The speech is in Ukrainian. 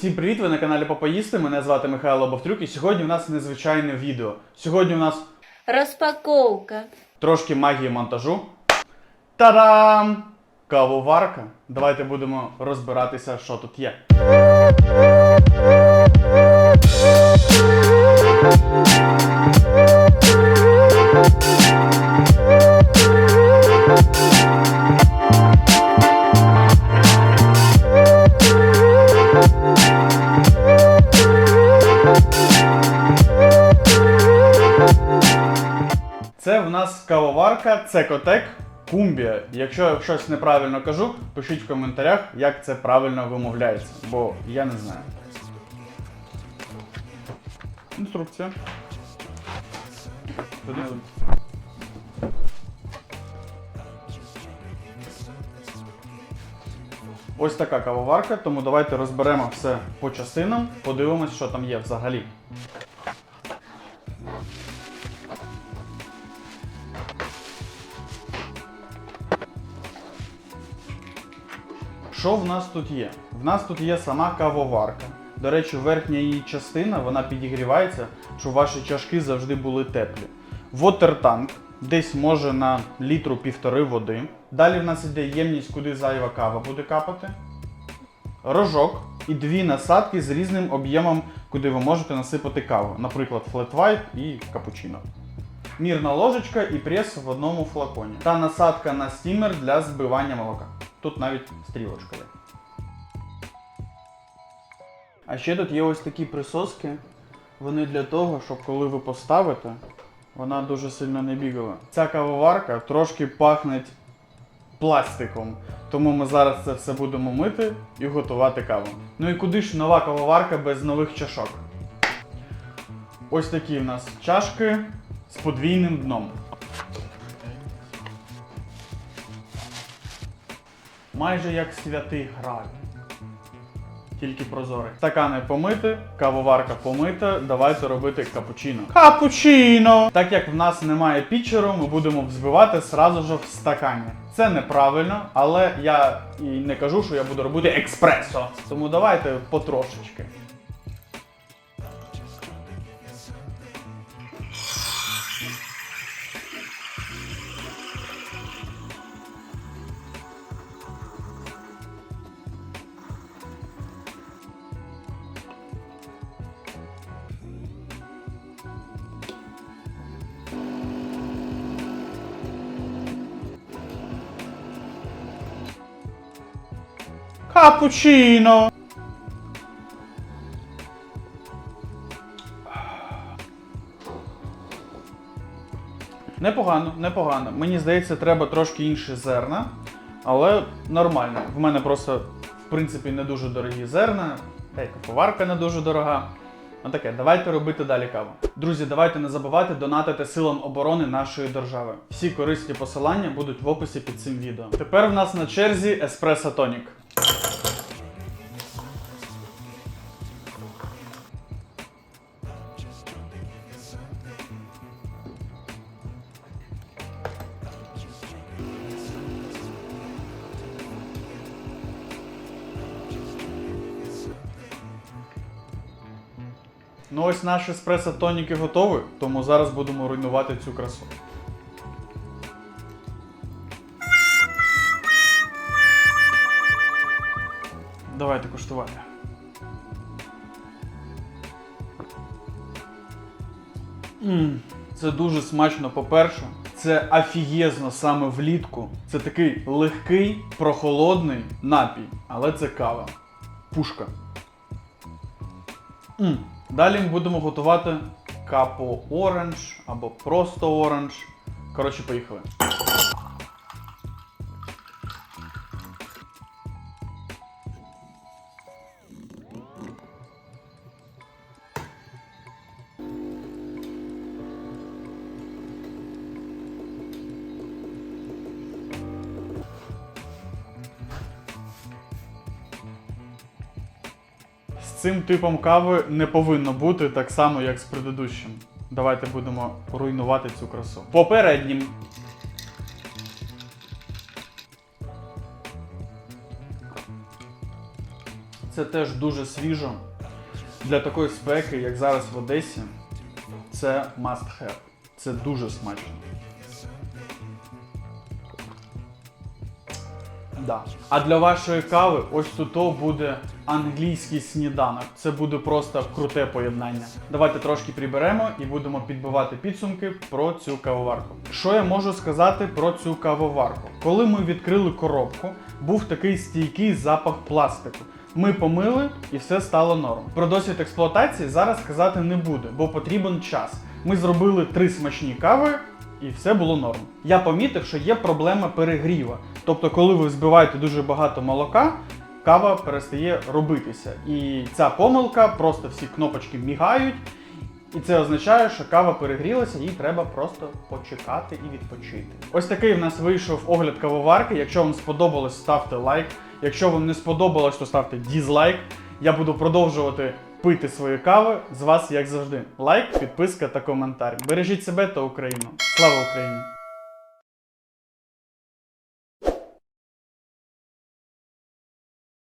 Всім привіт! Ви на каналі Попоїсти. Мене звати Михайло Бовтрюк, і сьогодні в нас незвичайне відео. Сьогодні у нас Розпаковка. трошки магії монтажу. Та-дам! Кавоварка. Давайте будемо розбиратися, що тут є. Це в нас кавоварка Цекотек Кумбія. Якщо я щось неправильно кажу, пишіть в коментарях, як це правильно вимовляється, бо я не знаю. Інструкція. Ось така кавоварка, тому давайте розберемо все по частинам, подивимось, що там є взагалі. Що в нас тут є? В нас тут є сама кавоварка. До речі, верхня її частина вона підігрівається, щоб ваші чашки завжди були теплі. Вотертанк, десь може на літру півтори води. Далі в нас іде ємність, куди зайва кава буде капати. Рожок і дві насадки з різним об'ємом, куди ви можете насипати каву. Наприклад, flat white і капучино. Мірна ложечка і прес в одному флаконі. Та насадка на стімер для збивання молока. Тут навіть стрілочка. А ще тут є ось такі присоски. Вони для того, щоб коли ви поставите, вона дуже сильно не бігала. Ця кавоварка трошки пахне пластиком. Тому ми зараз це все будемо мити і готувати каву. Ну і куди ж нова кавоварка без нових чашок? Ось такі в нас чашки з подвійним дном. Майже як святий граль. Тільки прозорий. Стакани помити, кавоварка помита. Давайте робити капучино. Капучино! Так як в нас немає пічеру, ми будемо взбивати сразу ж в стакані. Це неправильно, але я і не кажу, що я буду робити експресо. Тому давайте потрошечки. Капучино! Непогано, непогано. Мені здається, треба трошки інші зерна, але нормально. В мене просто, в принципі, не дуже дорогі зерна, та й кафоварка не дуже дорога. Ну таке, давайте робити далі каву. Друзі, давайте не забувайте донатити силам оборони нашої держави. Всі корисні посилання будуть в описі під цим відео. Тепер в нас на черзі еспресо тонік. Ну ось наші еспресо тоніки готові, тому зараз будемо руйнувати цю красу. Давайте куштувати. Мм, це дуже смачно, по-перше. Це афієзно саме влітку. Це такий легкий, прохолодний напій, але це кава. Пушка. М. Далі ми будемо готувати капо оранж або просто оранж. Коротше, поїхали. Цим типом кави не повинно бути так само, як з предыдущим. Давайте будемо руйнувати цю красу. Попереднім. Це теж дуже свіжо. Для такої спеки, як зараз в Одесі, це must have. Це дуже смачно. Да. А для вашої кави ось тут буде англійський сніданок. Це буде просто круте поєднання. Давайте трошки приберемо і будемо підбивати підсумки про цю кавоварку. Що я можу сказати про цю кавоварку? Коли ми відкрили коробку, був такий стійкий запах пластику. Ми помили і все стало норм. Про досвід експлуатації зараз сказати не буду, бо потрібен час. Ми зробили три смачні кави, і все було норм. Я помітив, що є проблема перегріва. Тобто, коли ви збиваєте дуже багато молока, кава перестає робитися. І ця помилка, просто всі кнопочки мігають. І це означає, що кава перегрілася, їй треба просто почекати і відпочити. Ось такий в нас вийшов огляд кавоварки. Якщо вам сподобалось, ставте лайк. Якщо вам не сподобалось, то ставте дізлайк. Я буду продовжувати пити свої кави. З вас, як завжди, лайк, підписка та коментар. Бережіть себе та Україну. Слава Україні!